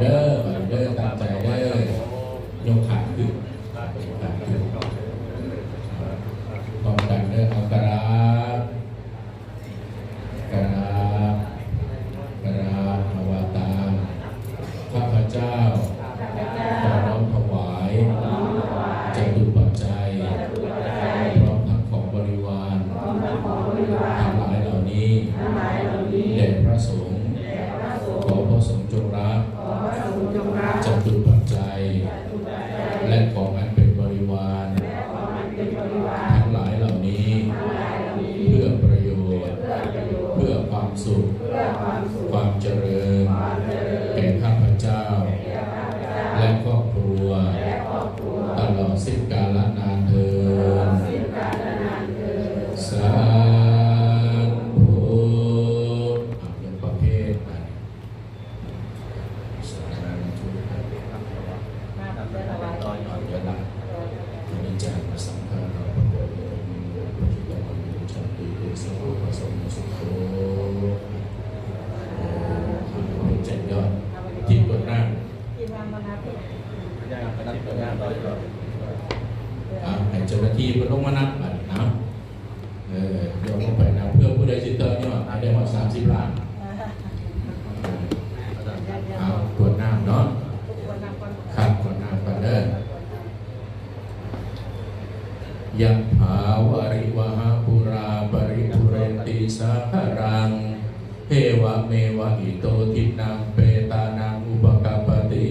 เอ ทั้งหลายเหล่านี้ เพื่อประโยชน์ เพื่อความสุข ความเจริญ แก่ข้าพเจ้า และครอบครัว ตลอดสิ้นกาลนานเทินสาธุอะยังประเภทไหนสาธุต่อยอนยะนะอนิจจังสังขารปะโยโยปัจจุบันมิชันติเอสโภปะสมสุโขโอ้เป็นเจ็ดยอดที่บนหน้า อ่าให้เจ้าหน้าที่เพิ่นลงมานับบัดนี้นะเออเดี๋ยวลงไปนะเพื่อผู้ใดสิเติ มยอดให้ได้หมด30ล้านเอาตรวจน้ำเนาะครับตรวจน้ำก่อนเด้อยังภาวริวหาปุราปริปุเรนติสาคารังเทวะเมวะอิโตทินังเปตานังอุปกปปติ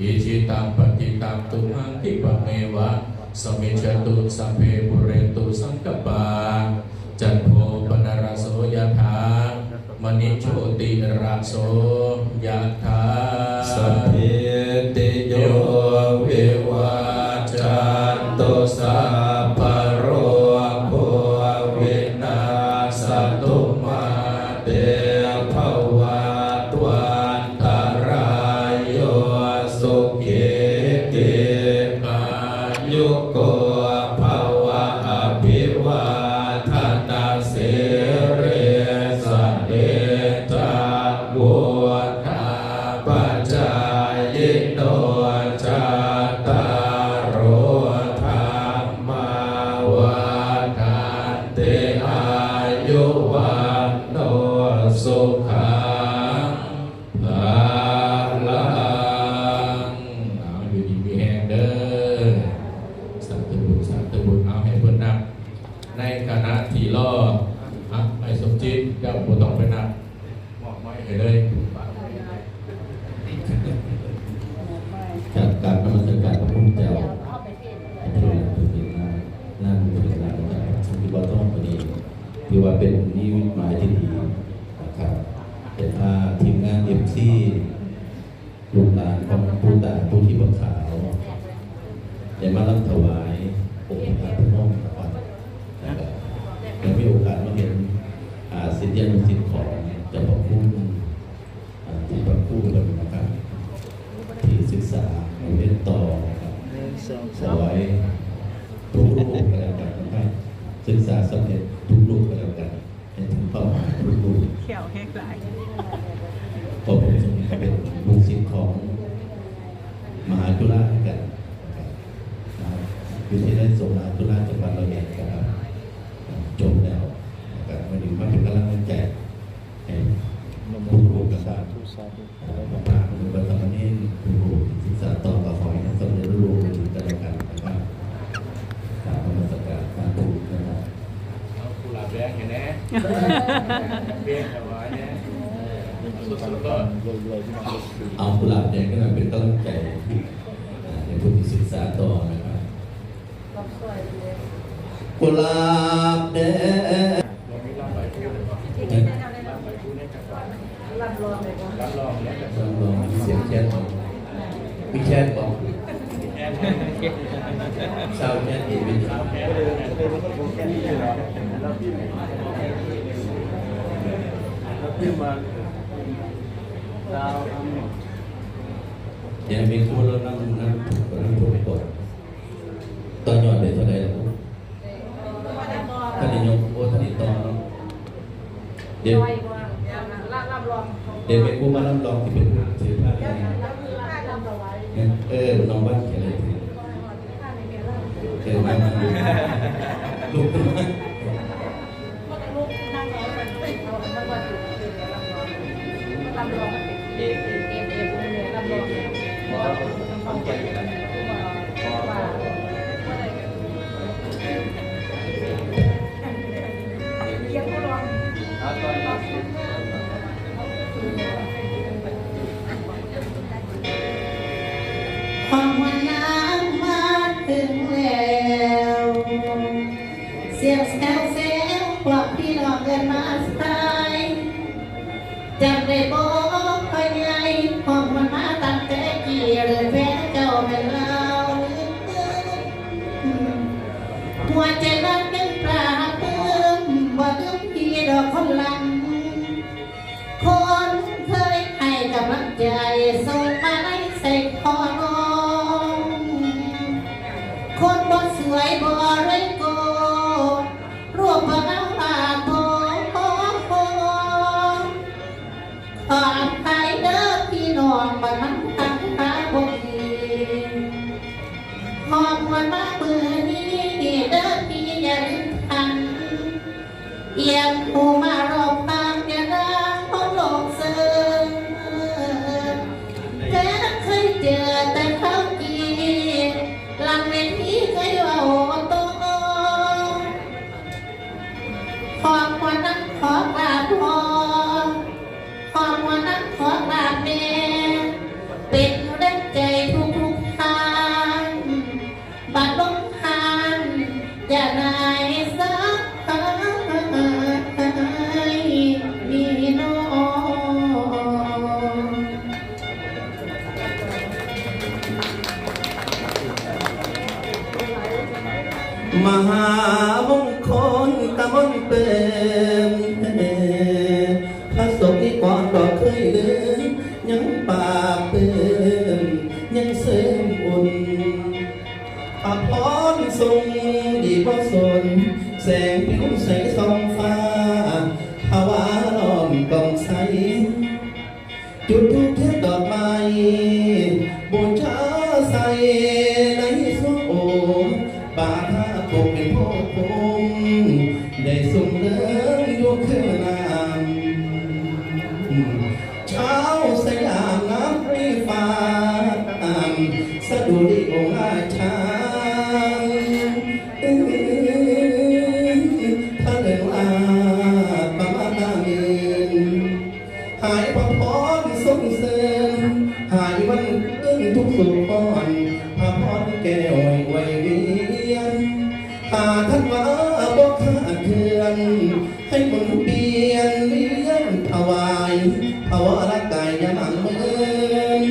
อิชิตังปฏิตังตุหังคิปเมวะสมิจตุสัพเพปุเรตุสังกปาจันโทป มณิโชติระโสยะถา สุขังภาลังเอาอยู่ดีมีแหงเด้อสาธุบุญสาธุบุญเอาให้เพิ่นนับในขณะที่รออะไอ้สมจิตเจ้าบ่ต้องไปนับมอบไม้ให้เลยจากการนมัสการพระพุทธเจ้าพระพุทธเจ้าเป็นนางนงพุทธเจ้าจากสุภิวัตต้องพอดีถือว่าเป็นนิมิตหมายที่ดี ทีมงานเอ็มซีลูกหลานของผู้ตาผู้ที่บังขาวได้มารับถวายองค์พระพุทธองค์ก่อนนะครับได้มีโอกาสมาเห็นสิทธิอนุสิทธิ์ของเจ้าพระคุณที่พระคู่กันนะครับที่ศึกษาเรียนต่อนะครับขอไว้ทุกรูปก็แล้วกันนะครับศึกษาสำเร็จทุกรูปก็แล้วกันให้ถึงเป้าหมายทุกรูปเขียวแห้งหลาย ขอผมสมเป็นลูกศิษย์ของมหาจุฬาด้วยกันนะครับอยู่ที่ได้สงขลาจุฬาจังหวัดระยองนะครับจบแล้วนะครับมาถึงมาเป็นกำลังใจให้ผู้รู้ กันบ้างมาพาคุณไปทำให้คุณครูศึกษาต่อกับขอให้สำเร็จรุ่งเรืองกันแล้วกันนะครับกราบนมัสการาธุนะครับเอากุหลาบแดงเห็นไหมเบี้ยถวายเนี่ยสุดๆก็เอากุหลาบแดงก็มาเป็นกำลังใจในผู้ที่ศึกษาต่อนะครับกุหลาบแดง เรามีรับใบพูดเลยว่ารับใบพูดให้กับวันรับรองแล้วกับ ลองลองเสียงแชทบอกมีแชทบอก แอน ชาวแชทเอวิน สาวแพ้เลย ยังมีคู่แล้วนั่งนั่งถูกนั่งถูกกดตอนยอดเด็ดเท่าไหร่ล่ะท่านนายกโอ้ท่านนี่ตอนเดี๋ยวเดี๋ยวเป็นผู้มารับรองที่เป็นถือผ้าแล้ได้วแล้วคือลาบลำเอาไว้เออน้องบ้านเขียนอะไรถือข้าในเกล้าเขียนมาลูก ความวันน้ำมาถึงแล้ว เสียงแซวแซวพวกพี่น้องเกินมาสายจำได้บ เอีย อบาทาปกเป็นพ่อคงได้ส่งเดินอยู่คือนามเช้าสยามน้ำรีฟ้าสะดุดีองค์ราชาพระเดินลาปะมานามินหายพระพรสมเสริมหายวันเรื่องทุกสุขพรพระพรแก้ว ภาวร่างกายย่าหนังเมิน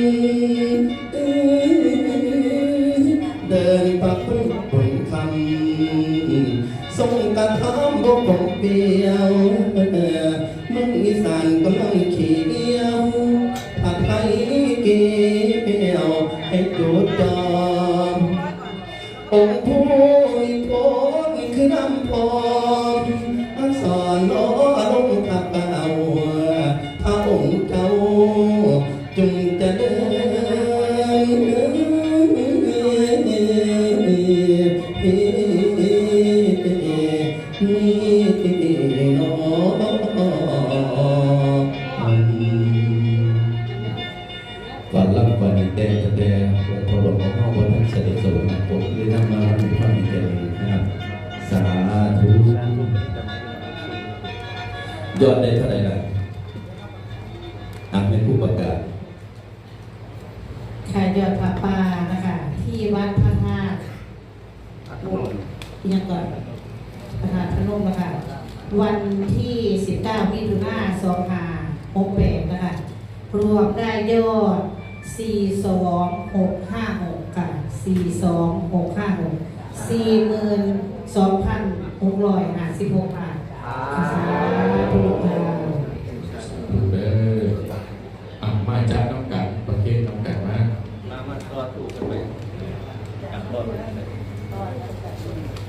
เดินปักพึ่งบนคำส่งกระทำบกบกเปียวมืองอีสานกำลังขี่เดียวผัดไทยเกี่ยวให้จุดจอมองค์ผู้มีโพนคือน้ำพรมาสอนน้อล อ่านเป็นผู้ประกาศค่ะยอดพระป่านะคะ ที่วัดพระธาตุยังก่อนพระธาตุพนมนะคะวันที่ 19มิถุนายน2568นะคะ รวมได้ยอด 42656 ค่ะ 42656 42,656บาทสาธุค่ะ Love it. Oh,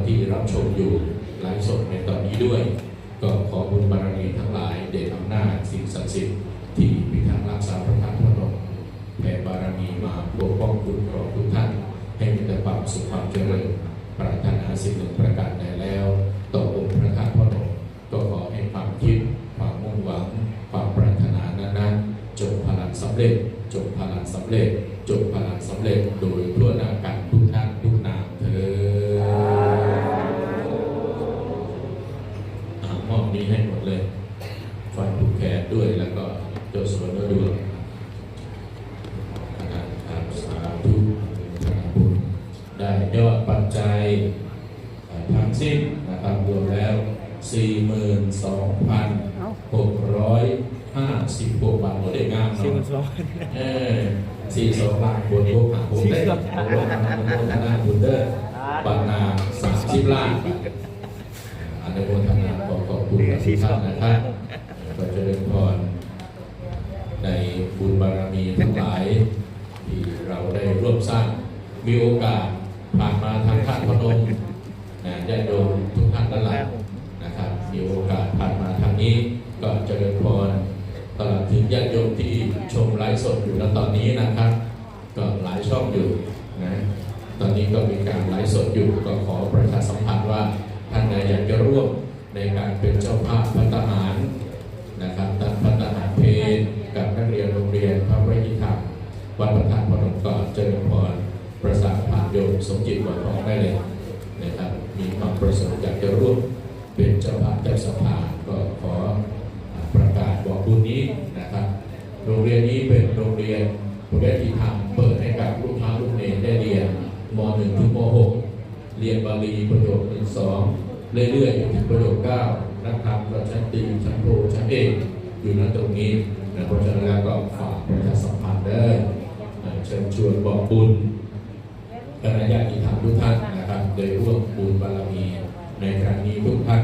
จับรถไปด้วย ก็ขอบุญบารมีทั้งหลาย เดชอำนาจสิ่งศักดิ์สิทธิ์ที่พิทักษ์รักษาพระธาตุพนมแผ่บารมีมาปกป้องคุ้มครองทุกท่าน ให้มีแต่ความสุขความเจริญปรารถนาสิ่งหนึ่งประการใดแล้ว ต่อองค์พระธาตุพนมก็ขอให้ความคิดความมุ่งหวัง ความปรารถนานั้นๆจงพลังสำเร็จจงพลังสำเร็จจงพลังสำเร็จโดยทั่วหน้ากันทุกท่านทุกนามเธอ มอบนี้ให้หมดเลยฟันผูกแขนด้วยแล้วก็เจ้าสวนก็ด้วยนะครับสาธุทางบุญได้ยอดปัจจัยอ่าทั้งสิ้นนะครับรวมแล้ว 42,656บาทโอ้เด็กงามเนาะเออสี่สองล้านบนยกหาผมได้โอ้โหทางโน้นทางด้านบุญเดอร์ปันนาสามสิบล้านบาทอนุโมทนาขอขอบคุณทุกท่านนะครับก็เจริญพรในบุญบารมีทั้งหลาย ที่เราได้ร่วมสร้างมีโอกาสผ่านมาทางท่านพนมนะญาติโยม ริญพรตลอดถึงญาติโยมที่ชมไลฟ์สดอยู่ณตอนนี้นะครับ ก็หลายช่องอยู่นะตอนนี้ก็มีการไลฟ์สดอยู่ก็ขอประชาสัมพันธ์ว่าท่านใดอยากจะร่วมในการเป็นเจ้าภาพพัฒหารนะครับตัดพัฒหารเพลงกับนักเรียนโรงเรียนพระวิธิธรรมวัดประธานพนมก่อนเจริญพรประสานผ่านโยมสมจิตวัดทองได้เลยนะครับมีความประสงค์อยากจะร่วมเป็นเจ้าภาพเจ้าสภาก็ขอ บุญนี้นะครับ โรงเรียนนี้เป็นโรงเรียนปริยัติธรรมเปิดให้กับลูกค้าลูกเนรได้เรียนม .1 ถึงม .6 เรียนบาลีประโยคหนึ่งสองเรื่อยๆถึงประโยคเก้านักธรรมระชั้นตีชั้นโทชั้นเอกอยู่นั้นตรงนี้นะเพราะฉะนั้นแล้วก็ฝากประชาสัมพันธ์ได้เชิญชวนบอกบุญคณะญาติธรรมทุกท่านนะครับโดยร่วมบุญบารมีในครั้งนี้ทุกท่าน